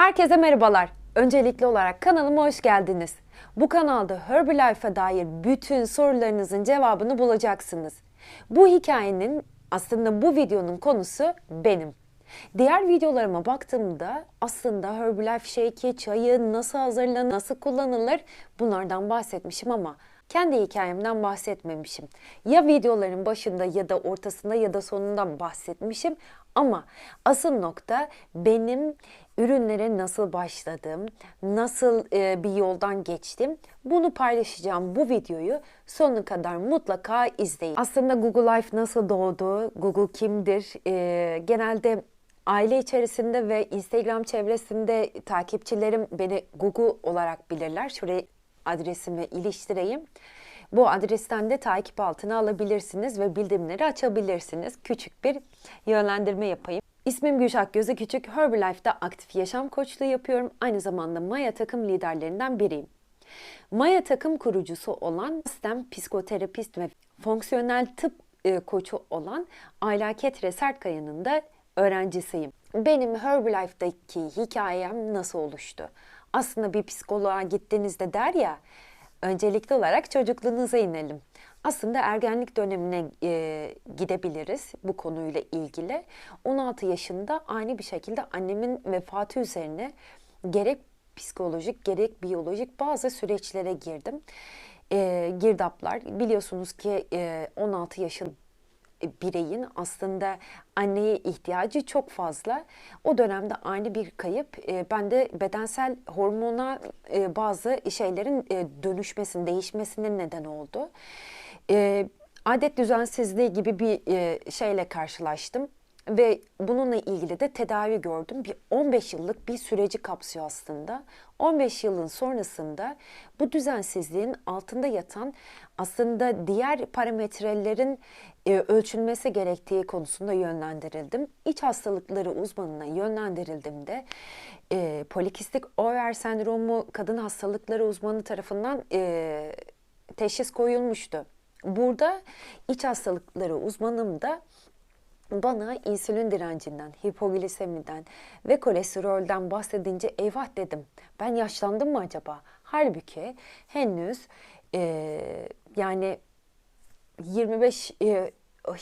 Herkese merhabalar. Öncelikli olarak kanalıma hoş geldiniz. Bu kanalda Herbalife'a dair bütün sorularınızın cevabını bulacaksınız. Bu hikayenin aslında bu videonun konusu benim. Diğer videolarıma baktığımda aslında Herbalife Shake'i, çayı nasıl hazırlanır, nasıl kullanılır bunlardan bahsetmişim ama kendi hikayemden bahsetmemişim. Ya videoların başında ya da ortasında ya da sonundan bahsetmişim ama asıl nokta benim ürünlere nasıl başladım, nasıl e, bir yoldan geçtim bunu paylaşacağım bu videoyu sonuna kadar mutlaka izleyin. Aslında Google Life nasıl doğdu, Google kimdir, E, genelde aile içerisinde ve Instagram çevresinde takipçilerim beni Google olarak bilirler. Şuraya adresimi iliştireyim. Bu adresten de takip altına alabilirsiniz ve bildirimleri açabilirsiniz. Küçük bir yönlendirme yapayım. İsmim Gülşah Gözü Küçük. Herbalife'da aktif yaşam koçluğu yapıyorum. Aynı zamanda Maya takım liderlerinden biriyim. Maya takım kurucusu olan STEM psikoterapist ve fonksiyonel tıp e, koçu olan Ayla Ketre Sertkaya'nın da öğrencisiyim. Benim Herbalife'daki hikayem nasıl oluştu? Aslında bir psikoloğa gittiğinizde der ya, öncelikli olarak çocukluğunuza inelim. Aslında ergenlik dönemine e, gidebiliriz bu konuyla ilgili. 16 yaşında aynı bir şekilde annemin vefatı üzerine gerek psikolojik gerek biyolojik bazı süreçlere girdim. E, girdaplar biliyorsunuz ki e, 16 yaşın bireyin aslında anneye ihtiyacı çok fazla. O dönemde ani bir kayıp e, bende bedensel hormona e, bazı şeylerin e, dönüşmesinin, değişmesine neden oldu. E, adet düzensizliği gibi bir e, şeyle karşılaştım ve bununla ilgili de tedavi gördüm. Bir 15 yıllık bir süreci kapsıyor aslında. 15 yılın sonrasında bu düzensizliğin altında yatan aslında diğer parametrelerin e, ölçülmesi gerektiği konusunda yönlendirildim. İç hastalıkları uzmanına yönlendirildim de e, polikistik over sendromu kadın hastalıkları uzmanı tarafından e, teşhis koyulmuştu. Burada iç hastalıkları uzmanım da bana insülin direncinden, hipoglisemiden ve kolesterolden bahsedince eyvah dedim. Ben yaşlandım mı acaba? Halbuki henüz e, yani 25 e,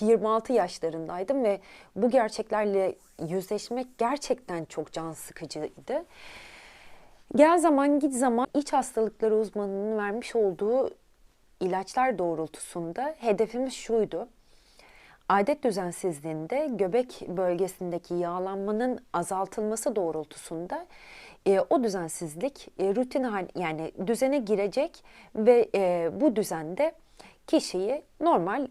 26 yaşlarındaydım ve bu gerçeklerle yüzleşmek gerçekten çok can sıkıcıydı. Gel zaman git zaman iç hastalıkları uzmanının vermiş olduğu ilaçlar doğrultusunda hedefimiz şuydu Adet düzensizliğinde göbek bölgesindeki yağlanmanın azaltılması doğrultusunda e, o düzensizlik e, rutin hal yani düzene girecek ve e, bu düzende kişiyi normal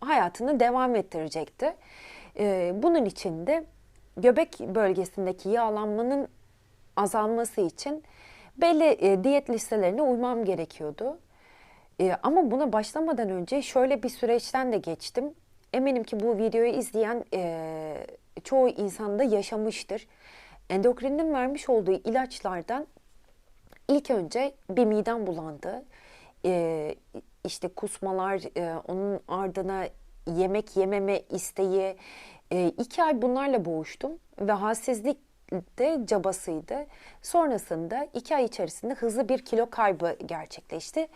hayatını devam ettirecekti. E, bunun için de göbek bölgesindeki yağlanmanın azalması için belli e, diyet listelerine uymam gerekiyordu. E, ama buna başlamadan önce şöyle bir süreçten de geçtim. Eminim ki bu videoyu izleyen e, çoğu insanda yaşamıştır. Endokrinin vermiş olduğu ilaçlardan ilk önce bir midem bulandı. E, işte kusmalar, e, onun ardına yemek yememe isteği. E, iki ay bunlarla boğuştum ve halsizlik de cabasıydı. Sonrasında iki ay içerisinde hızlı bir kilo kaybı gerçekleşti.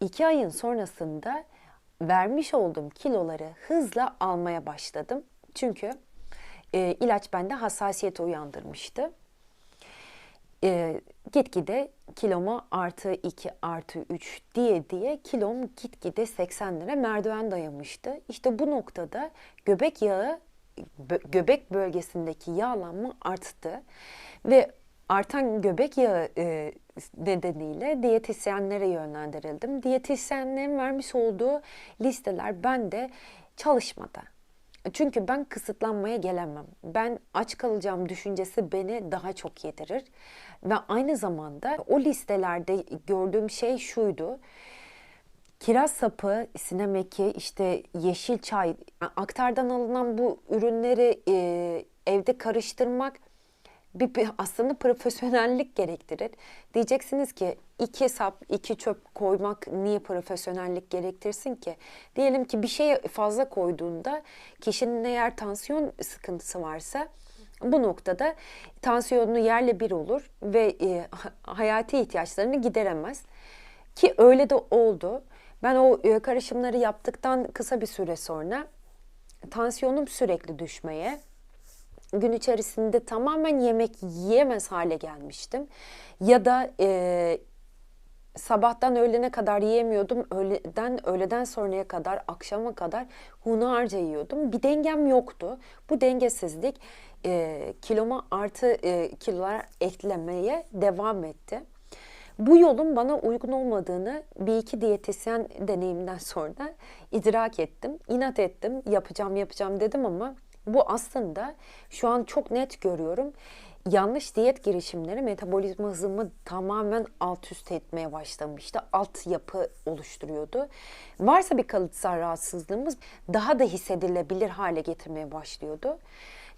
İki ayın sonrasında vermiş olduğum kiloları hızla almaya başladım. Çünkü e, ilaç bende hassasiyet uyandırmıştı. E, gitgide kiloma artı 2 artı 3 diye diye kilom gitgide 80 lira merdiven dayamıştı. İşte bu noktada göbek yağı göbek bölgesindeki yağlanma arttı ve artan göbek yağı e, nedeniyle diyetisyenlere yönlendirildim. Diyetisyenlerin vermiş olduğu listeler bende çalışmadı. Çünkü ben kısıtlanmaya gelemem. Ben aç kalacağım düşüncesi beni daha çok yedirir. Ve aynı zamanda o listelerde gördüğüm şey şuydu. Kiraz sapı, sinemeki, işte yeşil çay, aktardan alınan bu ürünleri e, evde karıştırmak bir, bir aslında profesyonellik gerektirir. Diyeceksiniz ki iki sap, iki çöp koymak niye profesyonellik gerektirsin ki? Diyelim ki bir şeye fazla koyduğunda kişinin eğer tansiyon sıkıntısı varsa Bu noktada tansiyonu yerle bir olur ve e, hayati ihtiyaçlarını gideremez. Ki öyle de oldu. Ben o e, karışımları yaptıktan kısa bir süre sonra tansiyonum sürekli düşmeye, gün içerisinde tamamen yemek yiyemez hale gelmiştim. Ya da e, sabahtan öğlene kadar yiyemiyordum. Öğleden öğleden sonraya kadar, akşama kadar hunharca yiyordum. Bir dengem yoktu. Bu dengesizlik e, kiloma artı e, kilolar eklemeye devam etti. Bu yolun bana uygun olmadığını bir iki diyetisyen deneyimden sonra idrak ettim. İnat ettim, yapacağım yapacağım dedim ama bu aslında şu an çok net görüyorum. Yanlış diyet girişimleri metabolizma hızımı tamamen alt üst etmeye başlamıştı. Alt yapı oluşturuyordu. Varsa bir kalıtsal rahatsızlığımız daha da hissedilebilir hale getirmeye başlıyordu.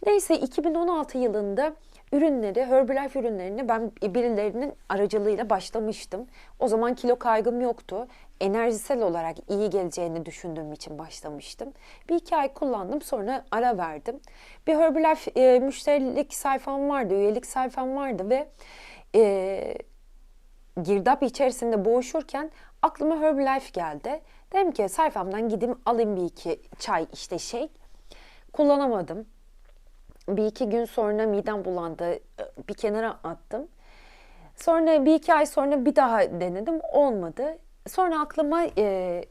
Neyse 2016 yılında ürünleri, Herbalife ürünlerini ben birilerinin aracılığıyla başlamıştım. O zaman kilo kaygım yoktu. Enerjisel olarak iyi geleceğini düşündüğüm için başlamıştım. Bir iki ay kullandım sonra ara verdim. Bir Herbalife e, müşterilik sayfam vardı, üyelik sayfam vardı ve e, girdap içerisinde boğuşurken aklıma Herbalife geldi. Dedim ki sayfamdan gideyim alayım bir iki çay işte şey. Kullanamadım bir iki gün sonra midem bulandı. Bir kenara attım. Sonra bir iki ay sonra bir daha denedim. Olmadı. Sonra aklıma e,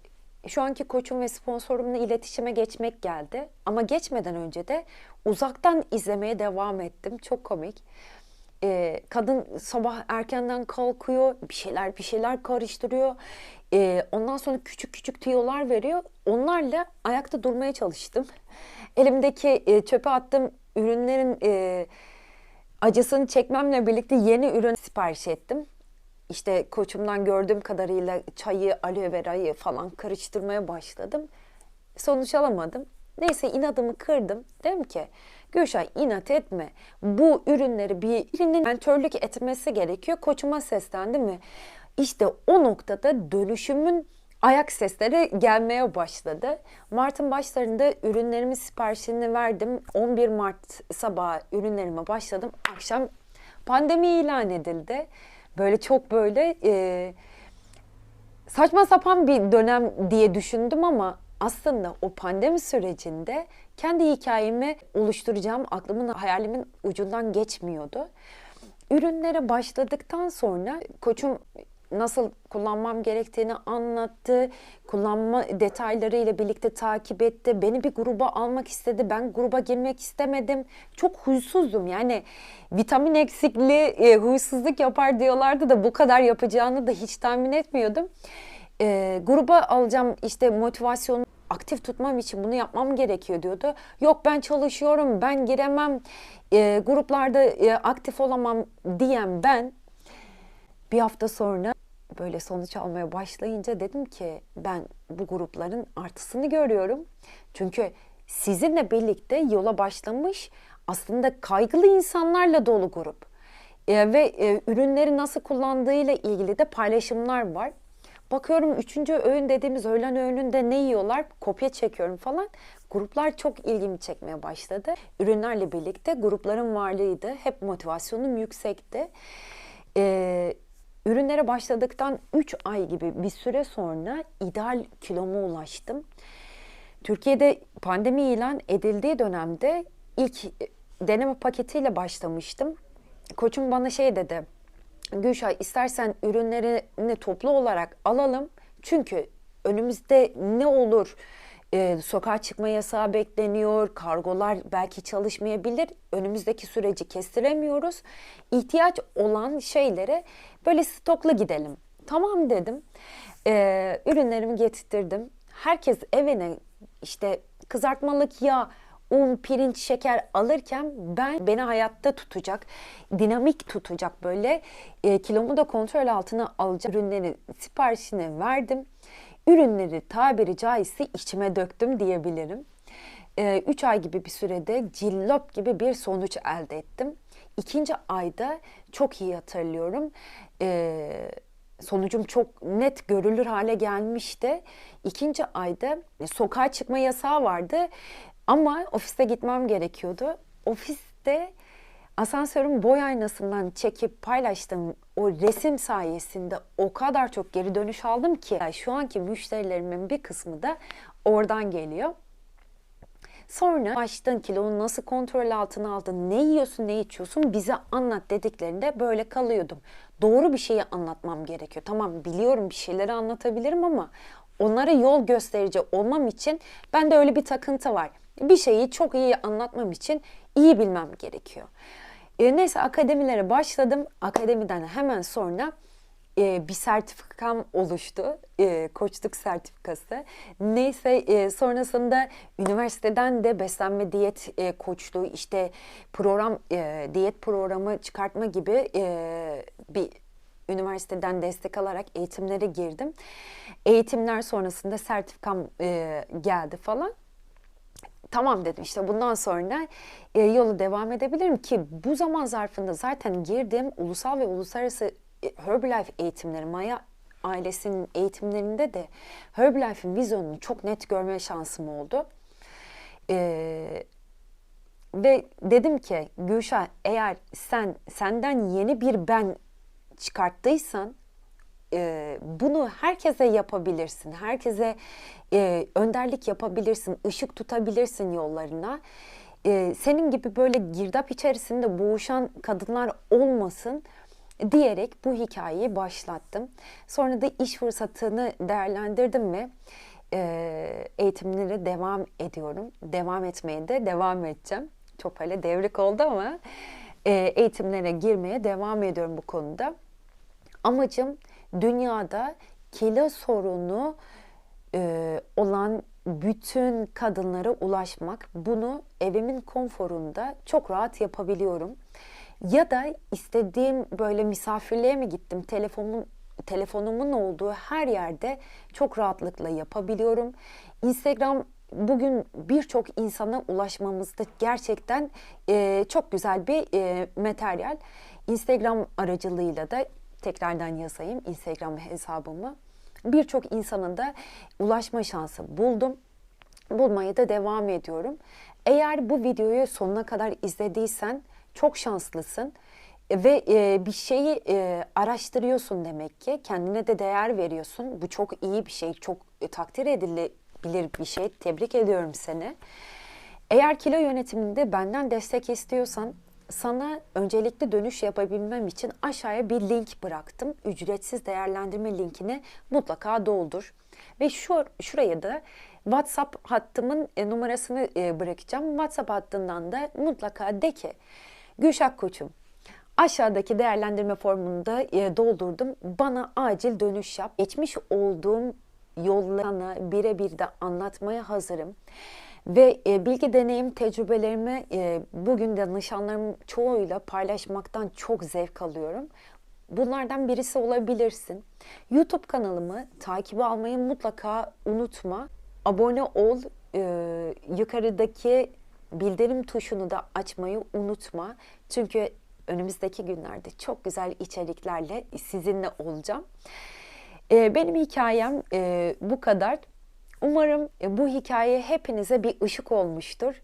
şu anki koçum ve sponsorumla iletişime geçmek geldi. Ama geçmeden önce de uzaktan izlemeye devam ettim. Çok komik. E, kadın sabah erkenden kalkıyor, bir şeyler bir şeyler karıştırıyor. E, ondan sonra küçük küçük tiyolar veriyor. Onlarla ayakta durmaya çalıştım. Elimdeki e, çöpe attığım ürünlerin e, acısını çekmemle birlikte yeni ürün sipariş ettim. İşte koçumdan gördüğüm kadarıyla çayı, aloe verayı falan karıştırmaya başladım. Sonuç alamadım. Neyse inadımı kırdım. Dedim ki Gülşah inat etme. Bu ürünleri bir birinin mentörlük etmesi gerekiyor. Koçuma seslendim ve işte o noktada dönüşümün ayak sesleri gelmeye başladı. Mart'ın başlarında ürünlerimin siparişini verdim. 11 Mart sabahı ürünlerime başladım. Akşam pandemi ilan edildi. Böyle çok böyle e, saçma sapan bir dönem diye düşündüm ama aslında o pandemi sürecinde kendi hikayemi oluşturacağım aklımın hayalimin ucundan geçmiyordu. Ürünlere başladıktan sonra koçum nasıl kullanmam gerektiğini anlattı. Kullanma detayları ile birlikte takip etti. Beni bir gruba almak istedi. Ben gruba girmek istemedim. Çok huysuzdum. Yani vitamin eksikliği e, huysuzluk yapar diyorlardı da bu kadar yapacağını da hiç tahmin etmiyordum. E, gruba alacağım işte motivasyonu aktif tutmam için bunu yapmam gerekiyor diyordu. Yok ben çalışıyorum, ben giremem, e, gruplarda e, aktif olamam diyen ben bir hafta sonra böyle sonuç almaya başlayınca dedim ki ben bu grupların artısını görüyorum. Çünkü sizinle birlikte yola başlamış aslında kaygılı insanlarla dolu grup. E, ve e, ürünleri nasıl kullandığıyla ilgili de paylaşımlar var. Bakıyorum üçüncü öğün dediğimiz öğlen öğününde ne yiyorlar kopya çekiyorum falan. Gruplar çok ilgimi çekmeye başladı. Ürünlerle birlikte grupların varlığıydı. Hep motivasyonum yüksekti. Ee, Ürünlere başladıktan 3 ay gibi bir süre sonra ideal kiloma ulaştım. Türkiye'de pandemi ilan edildiği dönemde ilk deneme paketiyle başlamıştım. Koçum bana şey dedi. Gülşah istersen ürünlerini toplu olarak alalım. Çünkü önümüzde ne olur e, sokağa çıkma yasağı bekleniyor, kargolar belki çalışmayabilir. Önümüzdeki süreci kestiremiyoruz. İhtiyaç olan şeylere böyle stokla gidelim. Tamam dedim. E, ürünlerimi getirttirdim. Herkes evine işte kızartmalık yağ, un, pirinç, şeker alırken ben beni hayatta tutacak, dinamik tutacak böyle e, kilomu da kontrol altına alacak ürünleri siparişini verdim ürünleri tabiri caizse içime döktüm diyebilirim. 3 ee, ay gibi bir sürede cillop gibi bir sonuç elde ettim. İkinci ayda çok iyi hatırlıyorum. Ee, sonucum çok net görülür hale gelmişti. İkinci ayda sokağa çıkma yasağı vardı ama ofiste gitmem gerekiyordu. Ofiste Asansörün boy aynasından çekip paylaştığım o resim sayesinde o kadar çok geri dönüş aldım ki şu anki müşterilerimin bir kısmı da oradan geliyor. Sonra açtın kilonu nasıl kontrol altına aldın, ne yiyorsun, ne içiyorsun bize anlat dediklerinde böyle kalıyordum. Doğru bir şeyi anlatmam gerekiyor. Tamam biliyorum bir şeyleri anlatabilirim ama onlara yol gösterici olmam için bende öyle bir takıntı var. Bir şeyi çok iyi anlatmam için iyi bilmem gerekiyor. E, neyse akademilere başladım. Akademiden hemen sonra e, bir sertifikam oluştu. E, koçluk sertifikası. Neyse e, sonrasında üniversiteden de beslenme diyet e, koçluğu işte program e, diyet programı çıkartma gibi e, bir üniversiteden destek alarak eğitimlere girdim. Eğitimler sonrasında sertifikam e, geldi falan tamam dedim işte bundan sonra e, yolu devam edebilirim ki bu zaman zarfında zaten girdiğim ulusal ve uluslararası e, Herbalife eğitimleri, Maya ailesinin eğitimlerinde de Herbalife'in vizyonunu çok net görme şansım oldu. E, ve dedim ki Gülşah eğer sen senden yeni bir ben çıkarttıysan e, bunu herkese yapabilirsin. Herkese e, önderlik yapabilirsin, ışık tutabilirsin yollarına. E, senin gibi böyle girdap içerisinde boğuşan kadınlar olmasın diyerek bu hikayeyi başlattım. Sonra da iş fırsatını değerlendirdim ve e, eğitimlere devam ediyorum. Devam etmeye de devam edeceğim. Çok böyle devrik oldu ama e, eğitimlere girmeye devam ediyorum bu konuda. Amacım dünyada kilo sorunu e, olan bütün kadınlara ulaşmak. Bunu evimin konforunda çok rahat yapabiliyorum. Ya da istediğim böyle misafirliğe mi gittim telefonum telefonumun olduğu her yerde çok rahatlıkla yapabiliyorum. Instagram bugün birçok insana ulaşmamızda gerçekten e, çok güzel bir e, materyal. Instagram aracılığıyla da tekrardan yazayım Instagram hesabımı. Birçok insanın da ulaşma şansı buldum. Bulmaya da devam ediyorum. Eğer bu videoyu sonuna kadar izlediysen çok şanslısın ve e, bir şeyi e, araştırıyorsun demek ki. Kendine de değer veriyorsun. Bu çok iyi bir şey, çok e, takdir edilebilir bir şey. Tebrik ediyorum seni. Eğer kilo yönetiminde benden destek istiyorsan sana öncelikli dönüş yapabilmem için aşağıya bir link bıraktım. Ücretsiz değerlendirme linkini mutlaka doldur. Ve şu şuraya da WhatsApp hattımın e, numarasını e, bırakacağım. WhatsApp hattından da mutlaka de ki Gülşah Koçum aşağıdaki değerlendirme formunu da e, doldurdum. Bana acil dönüş yap. Geçmiş olduğum yollarına birebir de anlatmaya hazırım. Ve e, bilgi deneyim tecrübelerimi e, bugün danışanlarım çoğuyla paylaşmaktan çok zevk alıyorum. Bunlardan birisi olabilirsin. YouTube kanalımı takip almayı mutlaka unutma. Abone ol. E, yukarıdaki bildirim tuşunu da açmayı unutma. Çünkü önümüzdeki günlerde çok güzel içeriklerle sizinle olacağım. E, benim hikayem e, bu kadar. Umarım e, bu hikaye hepinize bir ışık olmuştur.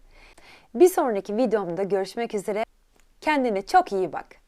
Bir sonraki videomda görüşmek üzere. Kendine çok iyi bak.